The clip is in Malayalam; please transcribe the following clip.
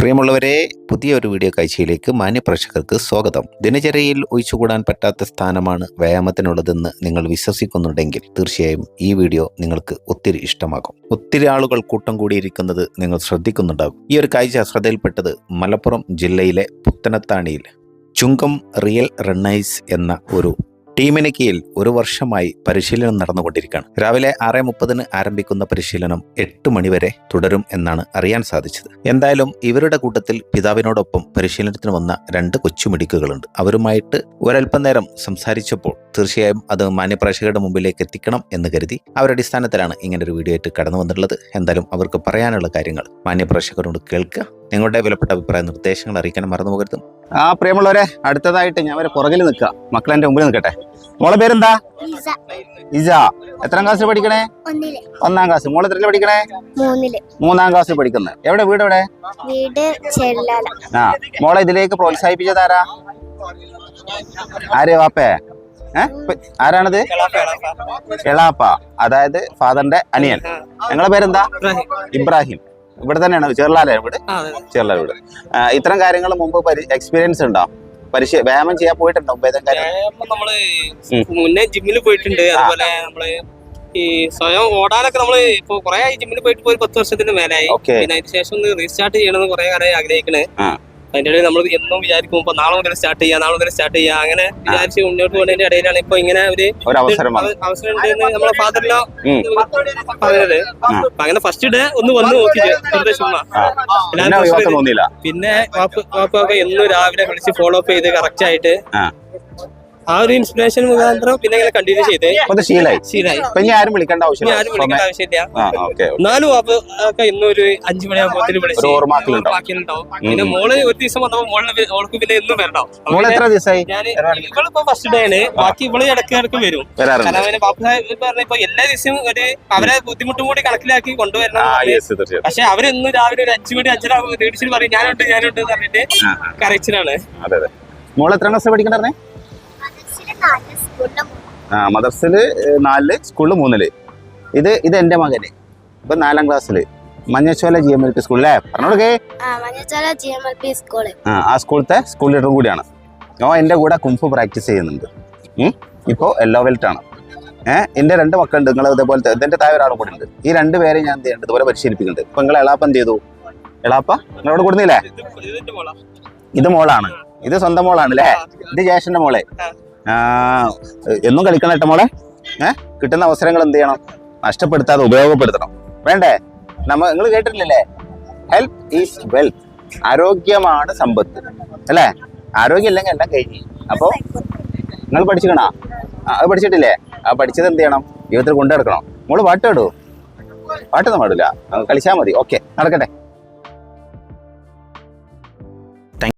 പ്രിയമുള്ളവരെ പുതിയൊരു വീഡിയോ കാഴ്ചയിലേക്ക് മാന്യപ്രേക്ഷകർക്ക് സ്വാഗതം. ദിനചര്യയിൽ ഒഴിച്ചുകൂടാൻ പറ്റാത്ത സ്ഥാനമാണ് വ്യായാമത്തിനുള്ളതെന്ന് നിങ്ങൾ വിശ്വസിക്കുന്നുണ്ടെങ്കിൽ തീർച്ചയായും ഈ വീഡിയോ നിങ്ങൾക്ക് ഒത്തിരി ഇഷ്ടമാകും. ഒത്തിരി ആളുകൾ കൂട്ടം കൂടിയിരിക്കുന്നത് നിങ്ങൾ ശ്രദ്ധിക്കുന്നുണ്ടാകും. ഈ ഒരു കാഴ്ച ശ്രദ്ധയിൽപ്പെട്ടത് മലപ്പുറം ജില്ലയിലെ പുത്തനത്താണിയിൽ. ചുങ്കം റിയൽ റണ്ണൈസ് എന്ന ഒരു ടീമിന് കീഴിൽ ഒരു വർഷമായി പരിശീലനം നടന്നുകൊണ്ടിരിക്കുകയാണ്. രാവിലെ ആറ് മുപ്പതിന് ആരംഭിക്കുന്ന പരിശീലനം എട്ട് മണിവരെ തുടരും എന്നാണ് അറിയാൻ സാധിച്ചത്. എന്തായാലും ഇവരുടെ കൂട്ടത്തിൽ പിതാവിനോടൊപ്പം പരിശീലനത്തിന് വന്ന രണ്ട് കൊച്ചുമിടുക്കുകളുണ്ട് അവരുമായിട്ട് ഒരൽപ്പം നേരം സംസാരിച്ചപ്പോൾ തീർച്ചയായും അത് മാന്യപ്രേക്ഷകരുടെ മുമ്പിലേക്ക് എത്തിക്കണം എന്ന് കരുതി അവരുടെ അടിസ്ഥാനത്തിലാണ് ഇങ്ങനെ ഒരു വീഡിയോ ആയിട്ട് കടന്നു വന്നിട്ടുള്ളത്. എന്തായാലും അവർക്ക് പറയാനുള്ള കാര്യങ്ങൾ മാന്യപ്രേക്ഷകരോട് കേൾക്കുക. നിങ്ങളുടെ വിലപ്പെട്ട അഭിപ്രായ നിർദ്ദേശങ്ങൾ അറിയിക്കാൻ മറന്നു പോകരുത്. ആ പ്രിയമുള്ളവരെ അടുത്തതായിട്ട് ഞാൻ അവരെ പുറകിൽ നിൽക്കുക. മക്കൾ എന്റെ മുമ്പിൽ നിൽക്കട്ടെ. മോളെ പേരെന്താ? ഇജ എത്രാം ക്ലാസ്സിൽ പഠിക്കണേ? ഒന്നിൽ. ഒന്നാം ക്ലാസ് മോളെ എത്രയിൽ പഠിക്കണേ? മൂന്നിൽ. മൂന്നാം ക്ലാസ്സിൽ പഠിക്കുന്നത് എവിടെ? വീട് എവിടെ? ആ. മോളെ ഇതിലേക്ക് പ്രോത്സാഹിപ്പിച്ചതാരാ ആരെയോ വാപ്പേ? ആരാണത്? എളാപ്പ. അതായത് ഫാദറിന്റെ അനിയൻ. ഞങ്ങളെ പേരെന്താ? ഇബ്രാഹിം. ഇവിടെ തന്നെയാണ്. ചെറുലാല വീട്? ചെറുലാല വീട്. ആ, ഇത്തരം കാര്യങ്ങൾ മുമ്പ് എക്സ്പീരിയൻസ് ഉണ്ടോ? പരിശീ വ്യായാമം ചെയ്യാൻ പോയിട്ടുണ്ടോ നമ്മൾ മുന്നേ ജിമ്മിൽ പോയിട്ടുണ്ട്. അതുപോലെ നമ്മൾ ഈ സ്വയം ഓടാനൊക്കെ നമ്മൾ ഇപ്പൊ കുറെ ജിമ്മിൽ പോയിട്ട് പോയി ഒരു പത്ത് വർഷത്തിന് മേലായി. പിന്നെ അതിന് ശേഷം ഒന്ന് റീസ്റ്റാർട്ട് ചെയ്യണമെന്ന് കുറെ കാലമായി ആഗ്രഹിക്കണേ. അതിന്റെ ഇടയിൽ നമ്മൾ എന്നും വിചാരിക്കും ഇപ്പൊ നാളെ മുതൽ സ്റ്റാർട്ട് ചെയ്യാം നാളെ മുതൽ സ്റ്റാർട്ട് ചെയ്യാം. അങ്ങനെ വിചാരിച്ച് മുന്നോട്ട് പോകുന്നതിന്റെ ഇടയിലാണ് ഇപ്പൊ ഇങ്ങനെ ഒരു ഒരു അവസരം ഉണ്ടെന്ന് നമ്മളെ ഫാദറിനോ ഉം. പറഞ്ഞത് അങ്ങനെ ഫസ്റ്റ് ഡേ ഒന്ന് വന്ന് നോക്കിയിട്ട് ചുമ്മാ. പിന്നെ ഒഴിവാക്കാൻ തോന്നിയില്ല. പിന്നെ വാപ്പ് വാപ്പൊക്കെ എന്നും രാവിലെ വിളിച്ച് ഫോളോ അപ്പ് ചെയ്ത് കറക്റ്റ് ആയിട്ട് ആ. ഒരു ഇൻസ്പിറേഷൻ മുഖാന്തരം പിന്നെ ഇങ്ങനെ കണ്ടിന്യൂ ചെയ്ത്. അത് ശീലായി. ശീലായി. ഇപ്പൊ ഇനി ആരും വിളിക്കേണ്ട ആവശ്യമില്ല ആരും വിളിക്കേണ്ട ആവശ്യമില്ല. ആ ഓക്കെ എന്നാലും വാപ്പ് ഒക്കെ ഇന്നും ഒരു അഞ്ചു മണിയാകുമ്പോഴത്തേന് വിളിച്ച് ഒരു ഓർമ്മാക്കലുണ്ടാവും. ഓർമ്മാക്കലുണ്ടാവും. പിന്നെ മോൾ ഒരു ദിവസം വന്നപ്പോ മോളിന് മോൾക്ക് പിന്നെ എന്നും വരണം മോൾ എത്ര ദിവസമായി ഞാൻ ഇവളിപ്പോ ഫസ്റ്റ് ഡേ ആണ്. ബാക്കി ഇവൾ ഇടയ്ക്ക് ഇടയ്ക്ക് വരും. വരാറുണ്ട്. കാരണം അവന് ബാപ്പ സാഹിബ് എല്ലാ ദിവസവും ഒരു അവരെ ബുദ്ധിമുട്ടും കൂടി കണക്കിലാക്കി കൊണ്ടുവരണം ആ യെസ് തീർച്ചയായും. പക്ഷെ അവരിന്ന് രാവിലെ ഒരു അഞ്ചു മണി അഞ്ചര ലീഡ്സിൽ പറയും ഞാനുണ്ട് ഞാനുണ്ട് എന്ന് പറഞ്ഞിട്ട് കരച്ചിലാണ്. അതെ അതെ. മോൾ എത്ര ക്ലാസ് പഠിക്കണ്ടേ സ്കൂളിലെ ആ മദർസിൽ നാലിൽ സ്കൂളിൽ മൂന്നിൽ. ഇത് ഇത് എന്റെ മകന്. ഇപ്പൊ നാലാം ക്ലാസ്സിൽ. Manjachola G M L P സ്കൂളിലെ പറഞ്ഞോടേ ആ ആ സ്കൂളത്തെ സ്കൂൾ ലീഡറും കൂടിയാണ്. ഓ എന്റെ കൂടെ കുംഫു പ്രാക്ടീസ് ചെയ്യുന്നുണ്ട്. ഇപ്പോൾ ഇപ്പോ യെല്ലോ ബെൽറ്റ് ആണ്. ഏഹ് എന്റെ രണ്ട് മക്കളുണ്ട്. നിങ്ങൾ ഇതേപോലത്തെ ഇതിന്റെ താഴെ ഒരാളും കൂടെ ഉണ്ട് ഈ രണ്ട് പേരെ ഞാൻ എന്ത് ചെയ്യുന്നുണ്ട്? ഇതുപോലെ പരിശീലിപ്പിക്കുന്നുണ്ട്. ഇപ്പൊ നിങ്ങൾ എളാപ്പ എന്ത് ചെയ്തു? എളാപ്പ നിങ്ങളോട് കൊടുന്നില്ലേ? ഇത് മോളാണ്. ഇത് സ്വന്തം മോളാണ് അല്ലേ ഇത് ജേഷന്റെ മോളെ. എന്നും കളിക്കണം കേട്ടോ മോളെ. ഏഹ് കിട്ടുന്ന അവസരങ്ങൾ എന്ത് ചെയ്യണം? നഷ്ടപ്പെടുത്താതെ ഉപയോഗപ്പെടുത്തണം. വേണ്ടേ? നമ്മ നിങ്ങൾ കേട്ടിട്ടില്ലല്ലേ? ഹെൽത്ത് ഈസ് വെൽത്ത് ആരോഗ്യമാണ് സമ്പത്ത്. അല്ലേ? ആരോഗ്യം ഇല്ലെങ്കിൽ എല്ലാം കഴിഞ്ഞു. അപ്പോൾ നിങ്ങൾ പഠിച്ചിക്കണോ? അത് പഠിച്ചിട്ടില്ലേ? ആ പഠിച്ചത് എന്ത് ചെയ്യണം? ജീവിതത്തിൽ കൊണ്ടു നടക്കണം മോൾ പാട്ട് പാടൂ? പാട്ടൊന്നും പാടില്ല. കളിച്ചാൽ മതി. ഓക്കെ നടക്കട്ടെ.